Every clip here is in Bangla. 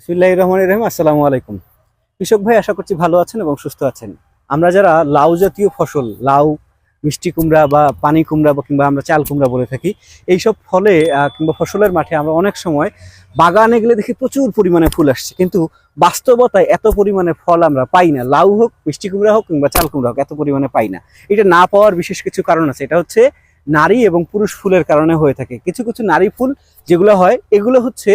বিসমিল্লাহির রহমানির রহিম, আসসালামু আলাইকুম। কৃষক ভাই, আশা করছি ভালো আছেন এবং সুস্থ আছেন। আমরা যারা লাউ জাতীয় ফসল, লাউ, মিষ্টি কুমড়া বা পানি কুমড়া বা কিংবা আমরা চাল কুমড়া বলে থাকি, এইসব ফলে কিংবা ফসলের মাঠে আমরা অনেক সময় বাগানে গেলে দেখি প্রচুর পরিমাণে ফুল আসছে। কিন্তু বাস্তবতায় এত পরিমাণে ফল আমরা পাই না। লাউ হোক, মিষ্টি কুমড়া হোক কিংবা চাল কুমড়া হোক, এত পরিমাণে পাই না। এটা না পাওয়ার বিশেষ কিছু কারণ আছে। এটা হচ্ছে নারী এবং পুরুষ ফুলের কারণে হয়ে থাকে। কিছু কিছু নারী ফুল যেগুলো হয়, এগুলো হচ্ছে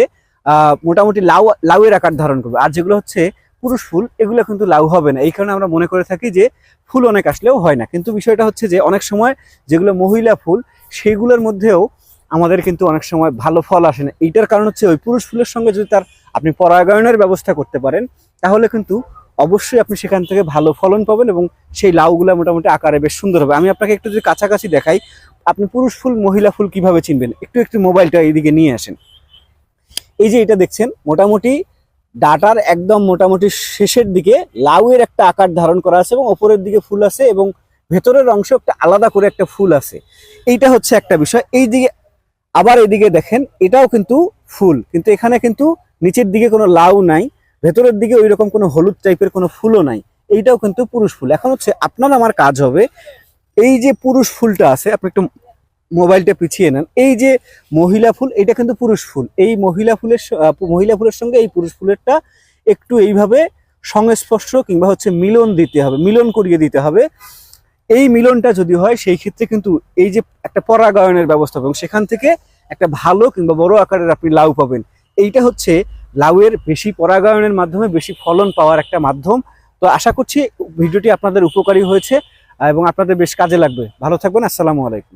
মোটামুটি লাউ, লাউয়ের আকার ধারণ করবে। আর যেগুলো হচ্ছে পুরুষ ফুল, এগুলো কিন্তু লাউ হবে না। এই কারণে আমরা মনে করে থাকি যে ফুল অনেক আসলেও হয় না। কিন্তু বিষয়টা হচ্ছে যে অনেক সময় যেগুলো মহিলা ফুল, সেগুলোর মধ্যেও আমাদের কিন্তু অনেক সময় ভালো ফল আসে না। এইটার কারণ হচ্ছে ওই পুরুষ ফুলের সঙ্গে যদি তার আপনি পরাগায়নের ব্যবস্থা করতে পারেন, তাহলে কিন্তু অবশ্যই আপনি সেখান থেকে ভালো ফলন পাবেন এবং সেই লাউগুলো মোটামুটি আকারে বেশ সুন্দর হবে। আমি আপনাকে একটু যদি কাছাকাছি দেখাই, আপনি পুরুষ ফুল, মহিলা ফুল কীভাবে চিনবেন? একটু একটু মোবাইলটা এইদিকে নিয়ে আসেন। এই যে এটা দেখছেন, মোটামুটি ডাটার একদম মোটামুটি শেষের দিকে লাউয়ের একটা আকার ধারণ করা আছে এবং ওপরের দিকে ফুল আছে এবং ভেতরের অংশ একটা আলাদা করে একটা ফুল আছে। এইটা হচ্ছে একটা বিষয়। এই দিকে আবার এদিকে দেখেন, এটাও কিন্তু ফুল, কিন্তু এখানে কিন্তু নিচের দিকে কোনো লাউ নাই, ভেতরের দিকে ওই রকম কোনো হলুদ টাইপের কোনো ফুলও নাই। এইটাও কিন্তু পুরুষ ফুল। এখন হচ্ছে আপনার আমার কাজ হবে, এই যে পুরুষ ফুলটা আছে, আপনি একটু মোবাইলটা পিছিয়ে নেন। এই যে মহিলা ফুল, এটা কিন্তু পুরুষ ফুল। এই মহিলা ফুলের মহিলা ফুলের সঙ্গে এই পুরুষ ফুলেরটা একটু এইভাবে সংস্পর্শ কিংবা হচ্ছে মিলন দিতে হবে, মিলন করিয়ে দিতে হবে। এই মিলনটা যদি হয়, সেই ক্ষেত্রে কিন্তু এই যে একটা পরাগায়নের ব্যবস্থা এবং সেখান থেকে একটা ভালো কিংবা বড় আকারের আপনি লাউ পাবেন। এইটা হচ্ছে লাউয়ের বেশি পরাগায়নের মাধ্যমে বেশি ফলন পাওয়ার একটা মাধ্যম। তো আশা করছি ভিডিওটি আপনাদের উপকারী হয়েছে এবং আপনাদের বেশ কাজে লাগবে। ভালো থাকবেন, আসসালামু আলাইকুম।